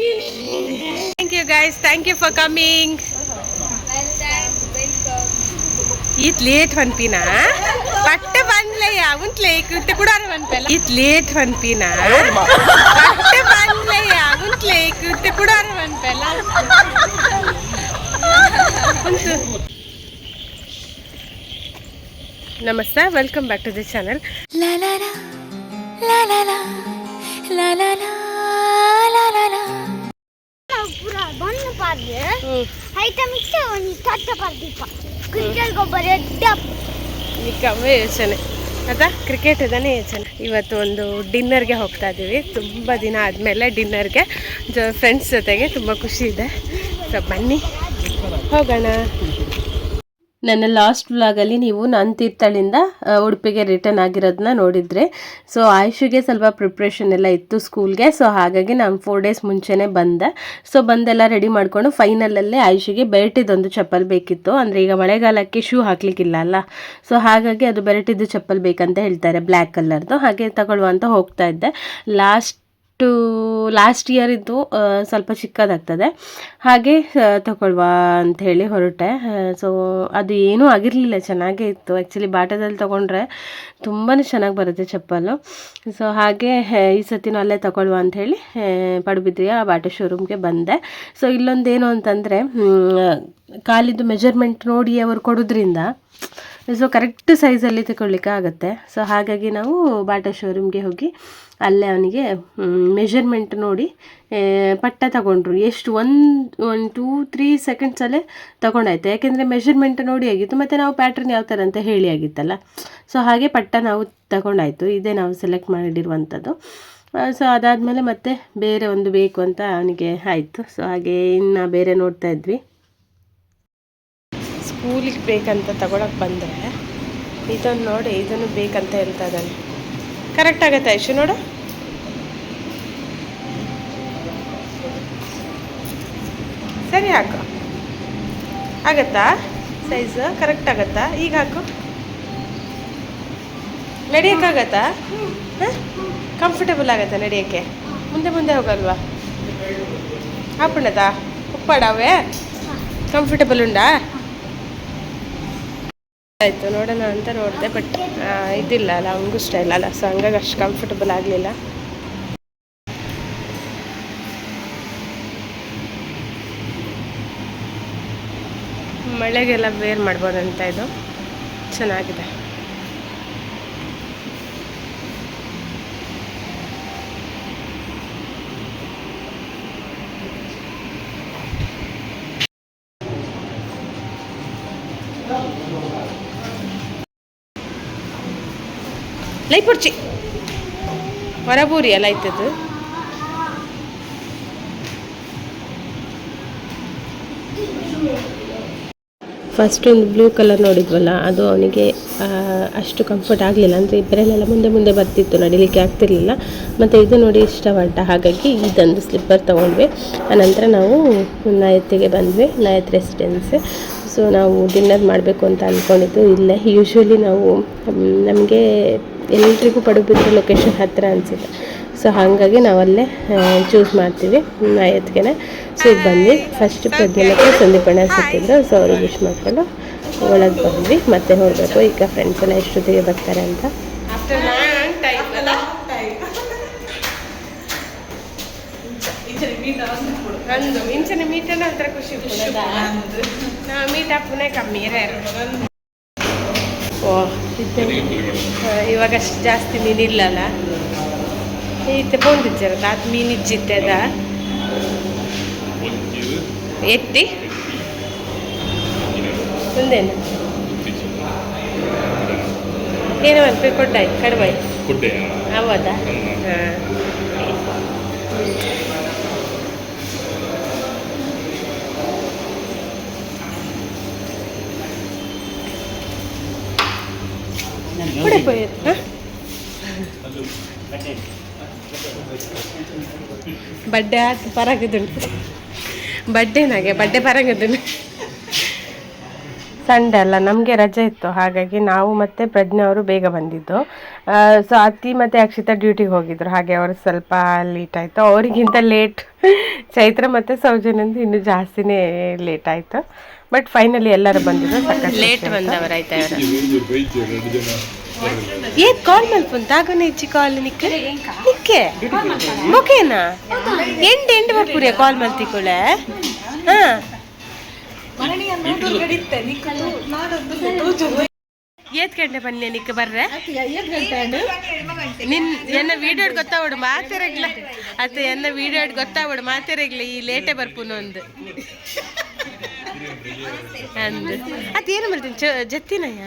Thank you guys thank you for coming ಈತ್ late ಪನ್ಪಿನ ಪಟ್ಟ ಬಂದ್ಲಯ್ಯ ಉಂಟ್ಲೆ ಕೃತ್ಯ ಕೂಡ ಪನ್ಪಲ್ಲ ಈತ್ ಲೇಟ್ ಪನ್ಪಿನ ಪಟ್ಟ ಬಂದ್ಲಯ್ಯ ಉಂಟ್ಲೆ ಕೃತ್ಯ ಕೂಡ ಪನ್ಪಲ್ಲ ಉಂಟು ನಮಸ್ತೆ welcome back to the channel ನಿಕ್ಕವೇ ಯೋಚನೆ. ಆಯ್ತಾ ಕ್ರಿಕೆಟ್ ಇದಾನೆ ಯೋಚನೆ. ಇವತ್ತು ಒಂದು ಡಿನ್ನರ್ಗೆ ಹೋಗ್ತಾ ಇದ್ದೀವಿ ತುಂಬ ದಿನ ಆದಮೇಲೆ ಡಿನ್ನರ್ಗೆ ಜೊ ಫ್ರೆಂಡ್ಸ್ ಜೊತೆಗೆ ತುಂಬ ಖುಷಿ ಇದೆ. ಸೊ ಬನ್ನಿ. ಹೋಗೋಣ. ನನ್ನ ಲಾಸ್ಟ್ ವ್ಲಾಗಲ್ಲಿ ನೀವು ನಾನು ತೀರ್ಥಳಿಂದ ಉಡುಪಿಗೆ ರಿಟರ್ನ್ ಆಗಿರೋದನ್ನ ನೋಡಿದ್ರೆ. ಸೊ ಆಯುಷಿಗೆ ಸ್ವಲ್ಪ ಪ್ರಿಪ್ರೇಷನ್ ಎಲ್ಲ ಇತ್ತು ಸ್ಕೂಲ್ಗೆ ಸೊ ಹಾಗಾಗಿ ನಾನು ಫೋರ್ ಡೇಸ್ ಮುಂಚೆನೇ ಬಂದೆ. ಸೊ ಬಂದೆಲ್ಲ ರೆಡಿ ಮಾಡಿಕೊಂಡು ಫೈನಲಲ್ಲೇ ಆಯುಷಿಗೆ ಬೆರಟಿದೊಂದು ಚಪ್ಪಲ್ ಬೇಕಿತ್ತು. ಅಂದರೆ ಈಗ ಮಳೆಗಾಲಕ್ಕೆ ಶೂ ಹಾಕ್ಲಿಕ್ಕಿಲ್ಲ ಅಲ್ಲ. ಸೊ ಹಾಗಾಗಿ ಅದು ಬೆರಟಿದ್ದು ಚಪ್ಪಲ್ ಬೇಕಂತ ಹೇಳ್ತಾರೆ ಬ್ಲ್ಯಾಕ್ ಕಲರ್ದು ಹಾಗೆ ತಗೊಳ್ಳುವಂತ ಹೋಗ್ತಾ ಇದ್ದೆ. ಲಾಸ್ಟ್ ಲಾಸ್ಟ್ ಇಯರ್ ಇದ್ದು ಸ್ವಲ್ಪ ಚಿಕ್ಕದಾಗ್ತದೆ. ಹಾಗೆ ಆ, ತಗೊಳ್ವಾ ಹೇಳಿ ಹೊರಟೆ. ಸೊ ಅದು ಏನೂ ಆಗಿರಲಿಲ್ಲ. ಚೆನ್ನಾಗೇ ಇತ್ತು. ಆ್ಯಕ್ಚುಲಿ ಬಾಟದಲ್ಲಿ ತೊಗೊಂಡ್ರೆ ತುಂಬಾ ಚೆನ್ನಾಗಿ ಬರುತ್ತೆ ಚಪ್ಪಲು. ಸೊ ಹಾಗೆ ಈ ಸತಿನೂ ಅಲ್ಲೇ ತಗೊಳ್ಳುವ ಅಂಥೇಳಿ ಪಡುಬಿದ್ರಿಯ ಬಾಟಾ ಶೋರೂಮ್ಗೆ ಬಂದೆ. ಸೊ ಇಲ್ಲೊಂದೇನು ಅಂತಂದರೆ ಕಾಲಿದ್ದು ಮೆಜರ್ಮೆಂಟ್ ನೋಡಿ ಅವರು ಕೊಡೋದ್ರಿಂದ ಸೊ ಕರೆಕ್ಟ್ ಸೈಜಲ್ಲಿ ತಗೊಳ್ಲಿಕ್ಕೆ ಆಗುತ್ತೆ. ಸೊ ಹಾಗಾಗಿ ನಾವು ಬಾಟಾ ಶೋರೂಮ್ಗೆ ಹೋಗಿ ಅಲ್ಲೇ ಅವನಿಗೆ ಮೆಷರ್ಮೆಂಟ್ ನೋಡಿ ಪಟ್ಟ ತಗೊಂಡ್ರು. ಎಷ್ಟು, ಒಂದು ಒನ್ ಟೂ ತ್ರೀ ಸೆಕೆಂಡ್ಸಲ್ಲೇ ತಗೊಂಡಾಯ್ತು. ಯಾಕೆಂದರೆ ಮೆಷರ್ಮೆಂಟ್ ನೋಡಿ ಆಗಿತ್ತು, ಮತ್ತು ನಾವು ಪ್ಯಾಟ್ರನ್ ಯಾವ ಥರ ಅಂತ ಹೇಳಿ ಆಗಿತ್ತಲ್ಲ. ಸೊ ಹಾಗೆ ಪಟ್ಟ ನಾವು ತಗೊಂಡಾಯ್ತು. ಇದೇ ನಾವು ಸೆಲೆಕ್ಟ್ ಮಾಡಿರುವಂಥದ್ದು. ಸೊ ಅದಾದಮೇಲೆ ಮತ್ತೆ ಬೇರೆ ಒಂದು ಬೇಕು ಅಂತ ಅವನಿಗೆ ಆಯಿತು. ಸೊ ಹಾಗೆ ಇನ್ನು ಬೇರೆ ನೋಡ್ತಾ ಇದ್ವಿ. ಸ್ಕೂಲಿಗೆ ಬೇಕಂತ ತಗೊಳಕ್ಕೆ ಬಂದರೆ ಇದನ್ನು ನೋಡಿ ಇದನ್ನು ಬೇಕಂತ ಹೇಳ್ತಾ ಇದ್ದಾನೆ. ಕರೆಕ್ಟ್ ಆಗುತ್ತೆ ಐಶು ನೋಡು. ಸರಿ ಹಾಕು. ಆಗತ್ತಾ? ಸೈಜ್ ಕರೆಕ್ಟ್ ಆಗತ್ತಾ? ಈಗ ಹಾಕು. ನಡೆಯೋಕ್ಕಾಗತ್ತಾ ಹಾಂ? ಕಂಫರ್ಟೇಬಲ್ ಆಗತ್ತಾ ನಡೆಯೋಕ್ಕೆ. ಮುಂದೆ ಮುಂದೆ ಹೋಗಲ್ವಾ? ಹಾಪುಣದಾ ಉಪ್ಪಾಡವೇ? ಕಂಫರ್ಟೇಬಲ್ ಉಂಡಾ? ಆಯಿತು, ನೋಡೋಣ ಅಂತ ನೋಡಿದೆ ಬಟ್ ಇದಿಲ್ಲ ಅಲ್ಲ ಅವನಿಗೂ ಸ್ಟೈಲ್ ಅಲ್ಲ ಸೊ ಹಂಗಾಗಿ ಅಷ್ಟು ಕಂಫರ್ಟಬಲ್ ಆಗಲಿಲ್ಲ. ಮಳೆಗೆಲ್ಲ ವೇರ್ ಮಾಡ್ಬೋದಂತ ಇದು. ಚೆನ್ನಾಗಿದೆ. ಲೈಪುರ್ಚಿ ಹೊರಬೂರಿ ಅಲ್ಲ ಆಯ್ತದು ಫಸ್ಟ್ ಒಂದು ಬ್ಲೂ ಕಲರ್ ನೋಡಿದ್ವಲ್ಲ, ಅದು ಅವನಿಗೆ ಅಷ್ಟು ಕಂಫರ್ಟ್ ಆಗಲಿಲ್ಲ. ಅಂದರೆ ಇಬ್ಬರಲ್ಲೆಲ್ಲ ಮುಂದೆ ಮುಂದೆ ಬರ್ತಿತ್ತು, ನಡಿಲಿಕ್ಕೆ ಆಗ್ತಿರ್ಲಿಲ್ಲ. ಮತ್ತು ಇದು ನೋಡಿ ಇಷ್ಟಪಟ್ಟ ಹಾಗಾಗಿ ಇದೊಂದು ಸ್ಲಿಪ್ಪರ್ ತೊಗೊಂಡ್ವಿ. ಆನಂತರ ನಾವು ನಾಯತ್ತಿಗೆ ಬಂದ್ವಿ ನಾಯತ್ ರೆಸಿಡೆನ್ಸ್ ಸೊ ನಾವು ಡಿನ್ನರ್ ಮಾಡಬೇಕು ಅಂತ ಅಂದ್ಕೊಂಡಿದ್ದು ಇಲ್ಲೇ ಯೂಶ್ವಲಿ ನಾವು ನಮಗೆ ಎಲ್ರಿಗೂ ಪಡುಬಿದ್ರೆ ಲೊಕೇಶನ್ ಹತ್ತಿರ ಅನಿಸುತ್ತೆ. ಸೊ ಹಾಗಾಗಿ ನಾವಲ್ಲೇ ಚೂಸ್ ಮಾಡ್ತೀವಿ ನಾಯತ್ಗೆ ಸೊ ಈಗ ಬಂದ್ವಿ. ಫಸ್ಟ್ ಪ್ರಜ್ಞೆ ಸಂದೀಪಣ್ಣ ಸಿಕ್ಕಿದ್ರು. ಸೊ ಅವ್ರಿಗೆ ವಿಶ್ ಮಾಡಿಕೊಂಡು ಒಳಗೆ ಬಂದ್ವಿ. ಮತ್ತೆ ಹೋಗಬೇಕು. ಈಗ ಫ್ರೆಂಡ್ಸ್ ಎಲ್ಲ ಎಷ್ಟೊತ್ತಿಗೆ ಬರ್ತಾರೆ ಅಂತ. ಖುಷಿ ಕಮ್ಮಿ ಓ ಇದು ಇವಾಗ ಅಷ್ಟು ಜಾಸ್ತಿ ಮೀನಿಲ್ಲಲ್ಲ? ಈತ ಬಂದಿದ್ದಾರೆ ಅದು ಮೀನು ಇಜ್ಜಿತ್ತದ ಎತ್ತಿ? ಮುಂದೇನು ಏನೋ ಒಂದು ಕೊಟ್ಟಾಯ್ತು ಕಡಿಮೆ ಹೌದಾ ಹಾಂ. ಬಡ್ಡೆ ಆಟ ಬಡ್ಡೆನಾಗೆ ಬಡ್ಡೆ ನಾಗೆ ಬಡ್ಡೆ ಸಂಡೆ ಅಲ್ಲ ನಮಗೆ ರಜೆ ಇತ್ತು. ಹಾಗಾಗಿ ನಾವು ಮತ್ತು ಪ್ರಜ್ಞೆ ಅವರು ಬೇಗ ಬಂದಿದ್ದು. ಸೊ ಅತಿ ಮತ್ತು ಅಕ್ಷಿತಾ ಡ್ಯೂಟಿಗೆ ಹೋಗಿದ್ರು. ಹಾಗೆ ಅವರು ಸ್ವಲ್ಪ ಲೇಟ್ ಆಯಿತು. ಅವರಿಗಿಂತ ಲೇಟ್ ಚೈತ್ರ ಮತ್ತು ಸೌಜನ್ಯಂದು ಇನ್ನೂ ಜಾಸ್ತಿನೇ ಲೇಟ್ ಆಯಿತು. ಬಟ್ ಫೈನಲಿ ಎಲ್ಲರೂ ಬಂದಿದ್ರು ಸಾಕಷ್ಟು ಲೇಟ್ ಬಂದವರಾಯ್ತು ಏನ್ ಕಾಲ್ ಮಲ್ಪುಂತ ಆಗೋನೆ ಇಚ್ಚಿ ಕಾಲ್ ನಿಕ್ಕೆ ನಿಕ್ಕೆ ಓಕೆನಾ ಎಂಡ್ ಎಂಡ್ ಬರ್ಪುರಿಯ ಕಾಲ್ ಮಲ್ತಿಕೊಳೆ ಹಾ. ಏತ್ ಗಂಟೆ ಬನ್ನಿ ನಿಕ್ಕ ಬರ್ರೆ. ನಿನ್ ಎನ್ನ ವಿಡಿಯೋ ಗೊತ್ತಾವಡು ಮಾತಿರಗ್ಲ ಅತ್ತ ಎನ್ನ ವಿಡಿಯೋ ಗೊತ್ತಾವಡು ಮಾತಿರಗ್ಲ ಈ ಲೇಟೆ ಬರ್ಪುನು ಒಂದು ಅಂದು ಅದೇನು ಮಾಡ್ತೀನಿ ಜತ್ತಿನಯ್ಯ?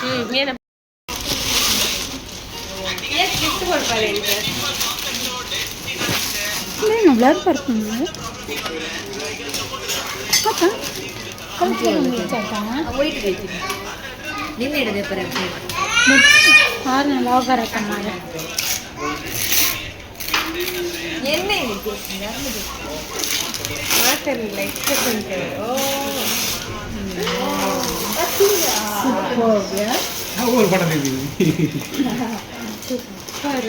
ಹ್ಮ್ ಏನ ಎಷ್ಟು ಕೊಡ್ತಾರೆ இன்னும் இவ்வளோ இருக்குங்க. பார்த்தா பாருங்க லோகர் அத்தமாக என்ன சூப்பர் சூப்பர்.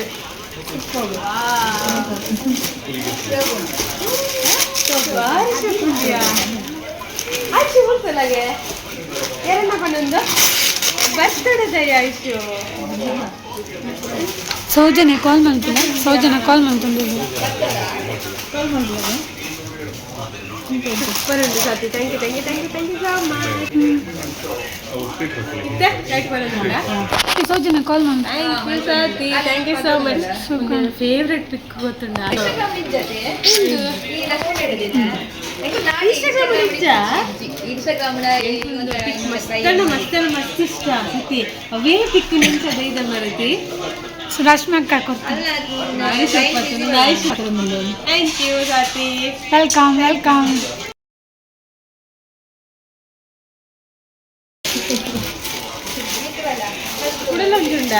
ಬರ್ತಡೆ ಆಯ್ತು ಸೌಜನ್ಯ ಕಾಲ್ ಮಾಡ್ತೀನಿ ಸೌಜನ್ಯ ಕಾಲ್ ಮಾಡ್ತೀನಿ ಕಾಲ್ ಉಂಟು ಸಾತಿ thank you thank you thank you ಇತ್ತೆ ಲೈಟ್ ಬರೋದಿಲ್ಲ ಸೌಜನ್ಯ ಕಾಲ್ ಮಾಡಿ ಥ್ಯಾಂಕ್ ಯು ಸಾತಿ ಥ್ಯಾಂಕ್ ಯು ಸೋ ಮಚ್ ನನ್ನ ಫೇವ್ರೆಟ್ ಪಿಕ್ ಗೊತ್ತುಂಡ ಮಸ್ತನ ಮಸ್ತ್ ಮಸ್ತ್ ಇಷ್ಟ ಸತಿ ಅವೇ ಪಿಕ್ ನಿಂಚದ ಇದೆ ಮರತಿ ರಶ್ಮಕ್ಕ ಕೊಡ್ತೀನಿ ನಾಯಿ ಸಪ್ಪತ್ತು ನಾಯಿ ಥ್ಯಾಂಕ್ ಯು ಸಾತಿ ವೆಲ್ಕಮ್ ವೆಲ್ಕಮ್ ಕುಡಲೊಂದುಂಡ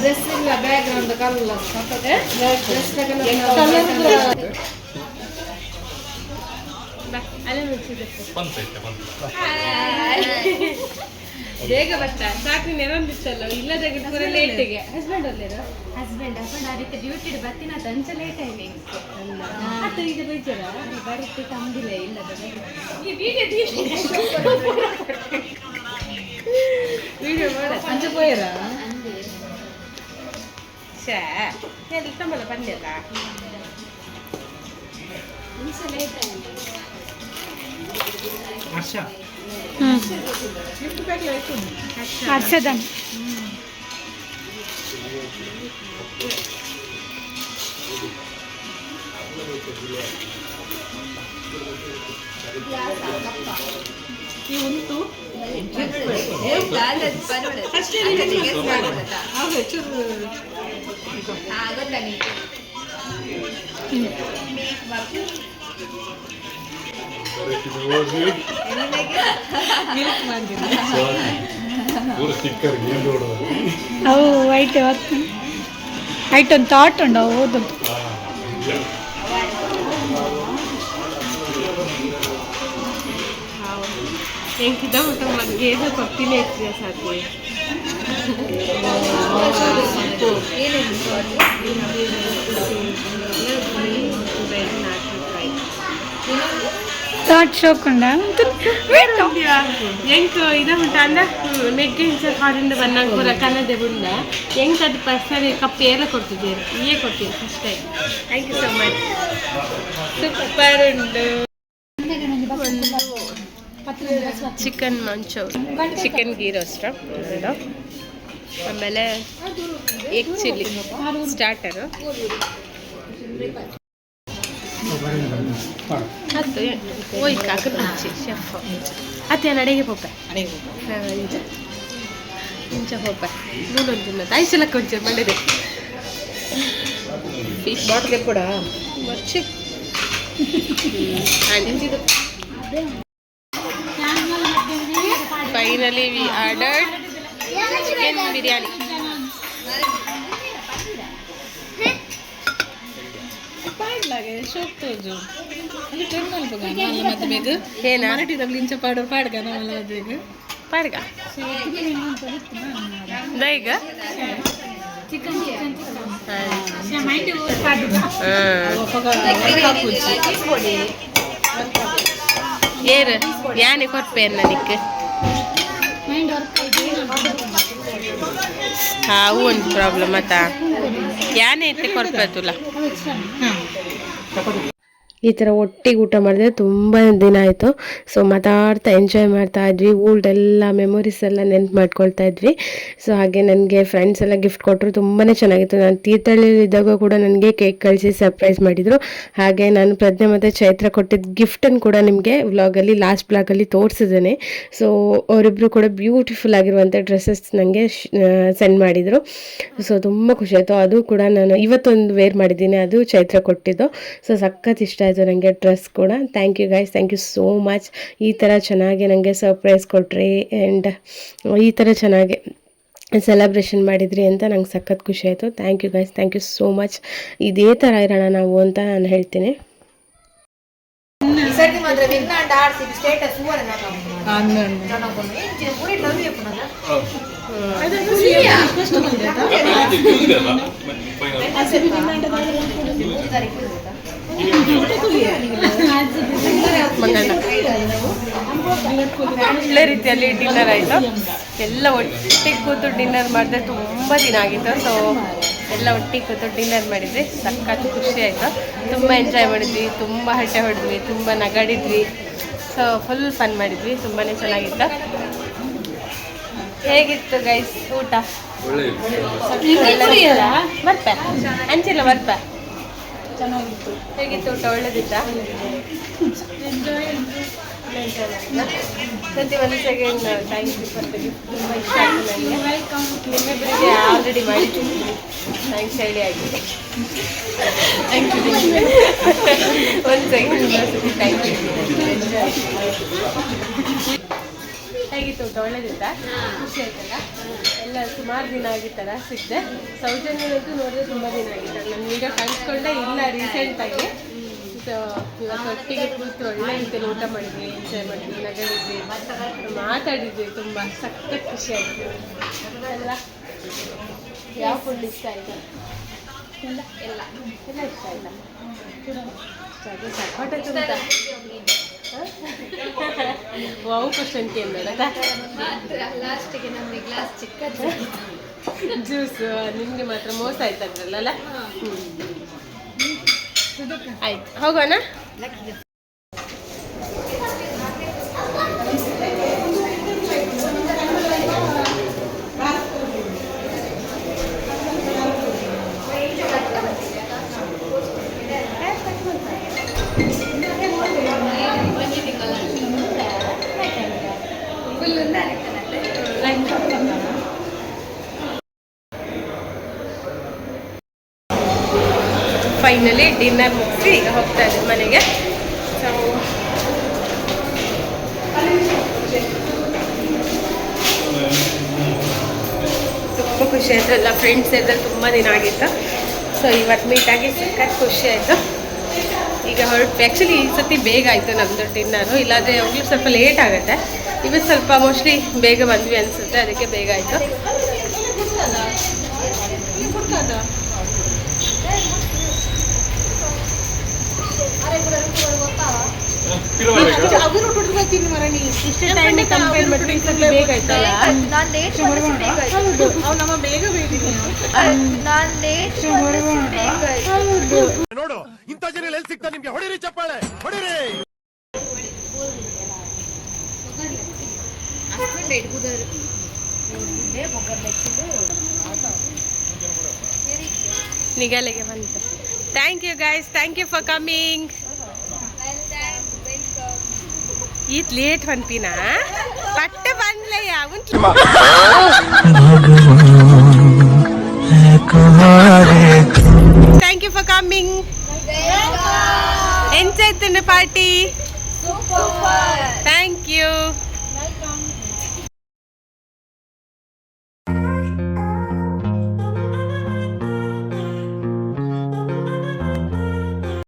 ಡ್ರೆಸ್ ಇಲ್ಲ ಬ್ಯಾಕ್ ಗ್ರೌಂಡ್ ಕಲ್ಲ ಡ್ರೆಸ್ ಬೇಗ ಬರ್ತಾ. ಸಾಕು ನೆರೊಂದಿತ್ತಲ್ಲ ಇಲ್ಲದ ಪೂರ ಲೇಟಿಗೆ ಹಸ್ಬೆಂಡ್ ಅಲ್ಲೇರ ಹಸ್ಬೆಂಡ್ ಹಸ್ಬೆಂಡ್ ಆ ರೀತಿ ಡ್ಯೂಟಿ ಬರ್ತೀನಿ. ಅದು ಅಂಚ ಲೇಟ್ ಆಯ್ಲಿ ಅತ್ತ ಈಗ ಬೇಜಾರ ಬರುತ್ತೆ ತಂದಿಲ್ಲ ಇಲ್ಲದ ಈ ವಿಡಿಯೋ ವಿಡಿಯೋ ಮಾಡ ಅಂಚ ಪೋಯರ ಶ್ಯಾ ಎಲ್ಲಿ ತಮ್ಮಲ್ಲ ಬಂದಲ್ಲ ಹ್ಞೂ ಹರ್ಷದ ಈ ಉಂಟು ಅವು ಹೊತ್ತು ವೈಟ್ ಒಂದು ಥಾಟ್ ಉಂಡು ಅವು ಎಂಕಿದ ಊಟ ಏನು ಕೊಡ್ತೀನಿ ಹೆಚ್ಚಿಗೆ ಸಾಕು. ಥಾಟ್ ಶೋಕುಂಡ ಎಂಕ್ ಇದ ಉಂಟ ಅಂದ? ನೆಗ್ಗೆ ಇಂಚ ಕಾರಿಂದ ಬಂದಾಗ ಪೂರ ಕನ್ನದೆ ಎಂಕ್ ಅದು ಪರ್ಸನ್ ಕಪ್ ಏರ ಕೊಡ್ತಿದ್ದೀರಿ ಈಗ ಕೊಡ್ತೀರಿ first time thank you so much super ಉಂಡು chicken Manchurian. Chicken ghee roast ಆಮೇಲೆ ಎಗ್ ಚಿಲ್ಲಿ ಸ್ಟಾರ್ಟರು ಹತ್ತು ಹೋಯ್ಕ ಕುರ್ಚಿ ಶೆಫ್ ಅತ್ತೆ ನಡೆಗೆ ಪೋಪ ಇಂಚ ಇಂಚ ಪೋಪ ನೂಲೊಂದು ತಿನ್ನದು. ಐಸಲ ಕೊಂಚ ಮಂಡದೆ ಫಿಶ್ ಬಾಟ್ಗೆ ಕೂಡ? ಪಾಡ್ಗ ನಾವಲ್ಲ ಬೇಗ ಪಾಡ್ಗ ದೈಗ ಏರು ಯಾನೆ ಕೊರ್ಪೆ ನನಕ್ಕೆ हा ऊन प्रॉब्लेम आता. या नाही ते करतोय तुला. ಈ ಥರ ಒಟ್ಟಿಗೆ ಊಟ ಮಾಡಿದ್ರೆ ತುಂಬ ದಿನ ಆಯಿತು. ಸೊ ಮಾತಾಡ್ತಾ ಎಂಜಾಯ್ ಮಾಡ್ತಾ ಇದ್ವಿ. ಊಲ್ಡೆಲ್ಲ ಮೆಮೊರೀಸ್ ಎಲ್ಲ ನೆನ್ಪು ಮಾಡ್ಕೊಳ್ತಾ ಇದ್ವಿ. ಸೊ ಹಾಗೆ ನನಗೆ ಫ್ರೆಂಡ್ಸ್ ಎಲ್ಲ ಗಿಫ್ಟ್ ಕೊಟ್ಟರು ತುಂಬಾ ಚೆನ್ನಾಗಿತ್ತು. ನಾನು ತೀರ್ಥಹಳ್ಳಿಲಿದ್ದಾಗ ಕೂಡ ನನಗೆ ಕೇಕ್ ಕಳಿಸಿ ಸರ್ಪ್ರೈಸ್ ಮಾಡಿದರು. ಹಾಗೆ ನಾನು ಪ್ರಜ್ಞೆ ಮತ್ತು ಚೈತ್ರ ಕೊಟ್ಟಿದ್ದ ಗಿಫ್ಟನ್ನು ಕೂಡ ನಿಮಗೆ ವ್ಲಾಗಲ್ಲಿ ಲಾಸ್ಟ್ ಬ್ಲಾಗಲ್ಲಿ ತೋರಿಸಿದ್ದೇನೆ. ಸೊ ಅವರಿಬ್ಬರು ಕೂಡ ಬ್ಯೂಟಿಫುಲ್ ಆಗಿರುವಂಥ ಡ್ರೆಸ್ಸಸ್ ನನಗೆ ಸೆಂಡ್ ಮಾಡಿದರು. ಸೊ ತುಂಬ ಖುಷಿ ಆಯಿತು. ಅದು ಕೂಡ ನಾನು ಇವತ್ತೊಂದು ವೇರ್ ಮಾಡಿದ್ದೀನಿ. ಅದು ಚೈತ್ರ ಕೊಟ್ಟಿದ್ದು. ಸೊ ಸಖತ್ ಇಷ್ಟ ನನಗೆ ಡ್ರೆಸ್ ಕೂಡ. Thank you guys thank you so much ಈ ಥರ ಚೆನ್ನಾಗಿ ನನಗೆ ಸರ್ಪ್ರೈಸ್ ಕೊಟ್ರಿ ಆ್ಯಂಡ್ ಈ ಥರ ಚೆನ್ನಾಗಿ ಸೆಲೆಬ್ರೇಷನ್ ಮಾಡಿದ್ರಿ ಅಂತ ನಂಗೆ ಸಖತ್ ಖುಷಿ ಆಯಿತು. Thank you guys thank you so much ಇದೇ ಥರ ಇರೋಣ ನಾವು ಅಂತ ನಾನು ಹೇಳ್ತೀನಿ. ಒಳ್ಳೆ ರೀತಿಯಲ್ಲಿ ಡಿನ್ನರ್ ಆಯಿತು. ಎಲ್ಲ ಒಟ್ಟಿಗೆ ಕೂತು ಡಿನ್ನರ್ ಮಾಡಿದ್ರೆ ತುಂಬ ದಿನ ಆಗಿತ್ತು. ಸೊ ಎಲ್ಲ ಒಟ್ಟಿಗೆ ಕೂತು ಡಿನ್ನರ್ ಮಾಡಿದ್ವಿ ಸಖತ್ ಖುಷಿ ಆಯಿತು. ತುಂಬ ಎಂಜಾಯ್ ಮಾಡಿದ್ವಿ ತುಂಬ ಹಟ್ಟೆ ಹೊಡೆದ್ವಿ ತುಂಬ ನಗಾಡಿದ್ವಿ. ಸೊ ಫುಲ್ ಫನ್ ಮಾಡಿದ್ವಿ ತುಂಬಾ ಚೆನ್ನಾಗಿತ್ತು. ಹೇಗಿತ್ತು ಗೈಸ್ ಊಟ? ಬರ್ಪ. ಅಂಚಿಲ್ಲ ಬರ್ಪ. ಹೇಗಿತ್ತು ಊಟ? ಒಳ್ಳೇದಿತ್ತಾ? ಸತಿ ಒಂದು second thank you for gift ತುಂಬ ಇಷ್ಟ ಆಯಿತು ನನಗೆ ನಿಮ್ಮಿಬ್ಬರಿಗೆ ಆಲ್ರೆಡಿ ಮಾಡಿದ್ದೀನಿ ಥ್ಯಾಂಕ್ಸ್ ಹೇಳಿ ಆಗಿದೆ ಥ್ಯಾಂಕ್ ಯು ಒಂದು ಸೆಕೆಂಡ್ ಥ್ಯಾಂಕ್ ಯು ಹೇಗಿತ್ತು ಊಟ ಒಳ್ಳೇದಿತ್ತ? ಖುಷಿ ಆಯ್ತಲ್ಲ? ಎಲ್ಲ ಸುಮಾರು ದಿನ ಆಗಿತ್ತಲ್ಲ ಸಿಕ್ದೆ? ಸೌಜನ್ಯನಂತೂ ನೋಡಿದ್ರೆ ತುಂಬ ದಿನ ಆಗಿತ್ತಲ್ಲ ನಾನು ವೀಡಿಯೋ ಕಳಿಸ್ಕೊಂಡೆ ಇಲ್ಲ ರೀಸೆಂಟಾಗಿ ಸೊ ಇವತ್ತು ಒಟ್ಟಿಗೆ ಕೂತು ಒಳ್ಳೆ ರೀತಿಯಲ್ಲಿ ಊಟ ಮಾಡಿದ್ವಿ ಎಂಜಾಯ್ ಮಾಡಿದ್ವಿ ನಗಡಿದ್ವಿ ಮಾತಾಡಿದ್ವಿ ತುಂಬ. ಸಖತ್ ಖುಷಿ ಆಯಿತು. ಎಲ್ಲ? ಯಾವ ಫುಡ್ ಇಷ್ಟ ಆಯಿತು? ಎಲ್ಲ ಎಲ್ಲ ಇಷ್ಟ ಆಯ್ತಾ? ಅದು ಸಖಾಟ ತುಂಬ ವಾವು ಕ್ವಶನ್ ಕೇಂದ್ರ ಲಾಸ್ಟಿಗೆ ನಮಗೆ ಗ್ಲಾಸ್ ಚಿಕ್ಕ ಜ್ಯೂಸ್ ನಿಮಗೆ ಮಾತ್ರ ಮೋಸ ಆಯ್ತಂದ್ರಲ್ಲ ಆಯ್ತು ಹೋಗೋಣ? ಡಿನ್ನರ್ ಮುಗಿಸಿ ಈಗ ಹೋಗ್ತಾ ಇದ್ದೀವಿ ಮನೆಗೆ ಸೊ ತುಂಬ ಖುಷಿ ಆಯಿತು. ಎಲ್ಲ ಫ್ರೆಂಡ್ಸ್ ಇದ್ದರೆ ತುಂಬ ದಿನ ಆಗಿತ್ತು. ಸೊ ಇವತ್ತು ಮೀಟಾಗಿ ಸಖತ್ ಖುಷಿ ಆಯಿತು. ಈಗ ಹೊರಟು. ಆ್ಯಕ್ಚುಲಿ ಈ ಸತಿ ಬೇಗ ಆಯಿತು ನಮ್ಮದು ಡಿನ್ನರು ಇಲ್ಲಾಂದರೆ ಅವ್ರಿಗೆ ಸ್ವಲ್ಪ ಲೇಟ್ ಆಗುತ್ತೆ. ಇವತ್ತು ಸ್ವಲ್ಪ ಮೋಸ್ಟ್ಲಿ ಬೇಗ ಬಂದ್ವಿ ಅನಿಸುತ್ತೆ. ಅದಕ್ಕೆ ಬೇಗ ಆಯಿತು ಇಷ್ಟು ಟೈಮ್ ಕಂಪೇರ್ ಮಾಡಿದ್ರೆ ಈ ಸತಿ ಬೇಗ ಆಯ್ತಲ್ಲ ನಾನು ಲೇಟ್ ಬೇಗ ಆಯ್ತು ನಮ್ಮ ಬೇಗ ಬೇಗ ನಾನು ಲೇಟ್ ಬೇಗ ಆಯ್ತು ನೋಡು ಇಂಥ ಜನ ಎಲ್ಲಿ ಸಿಗ್ತಾ ನಿಮ್ಗೆ ಹೊಡಿರಿ ಚಪ್ಪಾಳೆ ಹೊಡಿರಿ ನಿಗಲೆಗೆ ಬಂತು thank you guys thank you for coming ಈತ್ ಲೇಟ್ ಪನ್ಪಿನ ಪಟ್ಟ ಬಂದ್ಲಯ್ಯ ಥ್ಯಾಂಕ್ ಯು ಫಾರ್ ಕಮಿಂಗ್ ಎಂಚಾಯ್ತು ಪಾರ್ಟಿ ಥ್ಯಾಂಕ್ ಯು